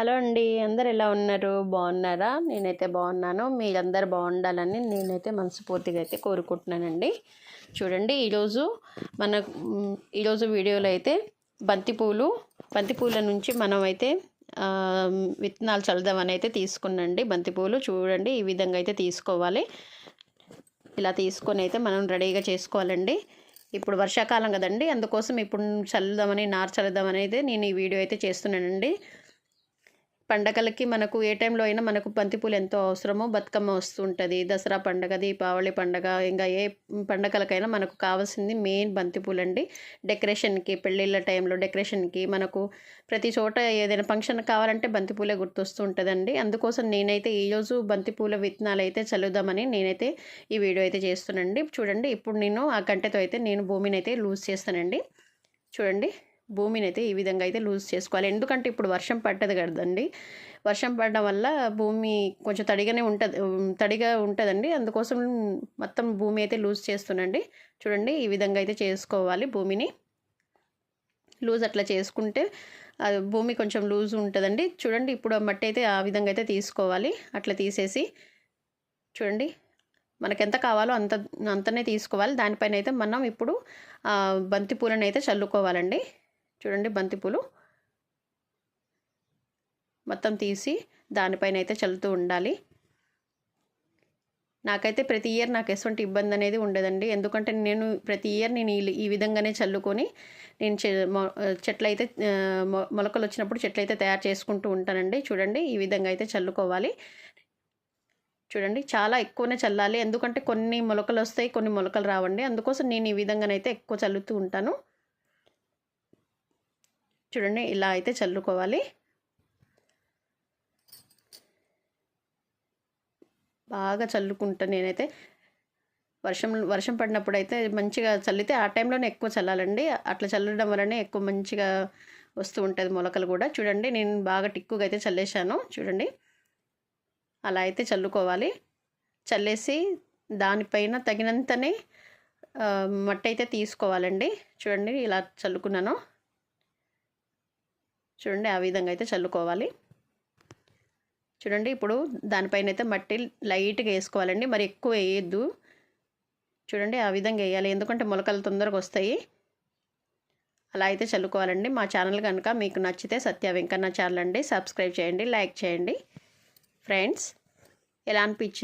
Hello అండి అందరు ఎలా ఉన్నారు? బాగున్నారా? నేనైతే బాగున్నాను. మీరందరు బాగుండాలని నేనైతే మనస్ఫూర్తిగా అయితే కోరుకుంటున్నానండి. చూడండి ఈరోజు మన ఈరోజు వీడియోలో అయితే బంతిపూలు బంతిపూల నుంచి మనం అయితే విత్తనాలు చల్లుదామని అయితే తీసుకున్నండి బంతిపూలు చూడండి ఈ విధంగా అయితే తీసుకోవాలి. ఇలా తీసుకొని అయితే మనం రెడీగా చేసుకోవాలండి. ఇప్పుడు వర్షాకాలం కదండి అందుకోసం ఇప్పుడు చల్లుదామని నారు చల్లుదామని అయితే నేను ఈ వీడియో అయితే చేస్తున్నానండి. పండగలకి మనకు ఏ టైంలో అయినా మనకు బంతిపూలు ఎంతో అవసరమో బతుకమ్మ వస్తుంటుంది దసరా పండగ దీపావళి పండగ ఇంకా ఏ పండగలకైనా మనకు కావాల్సింది మెయిన్ బంతిపూలు అండి డెకరేషన్కి పెళ్ళిళ్ళ టైంలో డెకరేషన్కి మనకు ప్రతి చోట ఏదైనా ఫంక్షన్ కావాలంటే బంతిపూలే గుర్తొస్తూ ఉంటుందండి అందుకోసం నేనైతే ఈరోజు బంతిపూల విత్తనాలు అయితే చల్లుదామని నేనైతే ఈ వీడియో అయితే చేస్తున్నానండి. చూడండి ఇప్పుడు నేను ఆ గంటతో అయితే నేను భూమిని అయితే లూజ్ చేస్తానండి. చూడండి. భూమిని అయితే ఈ విధంగా అయితే లూజ్ చేసుకోవాలి. ఎందుకంటే ఇప్పుడు వర్షం పడ్డది కదండి. వర్షం పడడం వల్ల భూమి కొంచెం తడిగానే ఉంటుంది తడిగా ఉంటుందండి. అందుకోసం మొత్తం భూమి అయితే లూజ్ చేస్తున్నాండి చూడండి ఈ విధంగా అయితే చేసుకోవాలి భూమిని. లూజ్ అట్లా చేసుకుంటే అది భూమి కొంచెం లూజ్ ఉంటుందండి. చూడండి ఇప్పుడు ఆ మట్టి అయితే ఆ విధంగా అయితే తీసుకోవాలి. అట్లా తీసేసి చూడండి మనకు ఎంత కావాలో అంత అంతనే తీసుకోవాలి. దానిపైన అయితే మనం ఇప్పుడు బంతిపూలను బంతి పూలను అయితే చల్లుకోవాలండి. చూడండి బంతిపూలు మొత్తం తీసి దానిపైన అయితే చల్లుతూ ఉండాలి. నాకైతే ప్రతి ఇయర్ నాకు ఎటువంటి ఇబ్బంది అనేది ఉండదండి. ఎందుకంటే నేను ప్రతి ఇయర్ నేను ఈ- విధంగానే చల్లుకొని నేను చె చెట్లు అయితే మొ- మొలకలు వచ్చినప్పుడు చెట్లు అయితే తయారు చేసుకుంటూ ఉంటానండి. చూడండి ఈ విధంగా అయితే చల్లుకోవాలి. చూడండి చాలా ఎక్కువనే చల్లాలి. ఎందుకంటే కొన్ని మొలకలు వస్తాయి కొన్ని మొలకలు రావండి. అందుకోసం నేను ఈ విధంగానైతే ఎక్కువ చల్లుతూ ఉంటాను. చూడండి ఇలా అయితే చల్లుకోవాలి. బాగా చల్లుకుంటా నేనైతే. వర్షం వర్షం పడినప్పుడు అయితే మంచిగా చల్లితే ఆ టైంలోనే ఎక్కువ చల్లాలండి. అట్లా చల్లడం వలనే ఎక్కువ మంచిగా వస్తూ ఉంటుంది మొలకలు కూడా. చూడండి నేను బాగా టిక్కుగా అయితే చల్లేశాను. చూడండి అలా అయితే చల్లుకోవాలి. చల్లేసి దానిపైన తగినంతనే మట్టి అయితే తీసుకోవాలండి. చూడండి ఇలా చల్లుకున్నాను. చూడండి ఆ విధంగా అయితే చల్లుకోవాలి. చూడండి ఇప్పుడు దానిపైన అయితే మట్టి లైట్గా వేసుకోవాలండి. మరి ఎక్కువ వేయద్దు. చూడండి ఆ విధంగా వేయాలి. ఎందుకంటే మొలకలు తొందరగా వస్తాయి. అలా అయితే చల్లుకోవాలండి. మా ఛానల్ కనుక మీకు నచ్చితే సత్య వెంకన్న ఛానల్ అండి. సబ్స్క్రైబ్ చేయండి లైక్ చేయండి. ఫ్రెండ్స్ ఎలా అనిపించింది?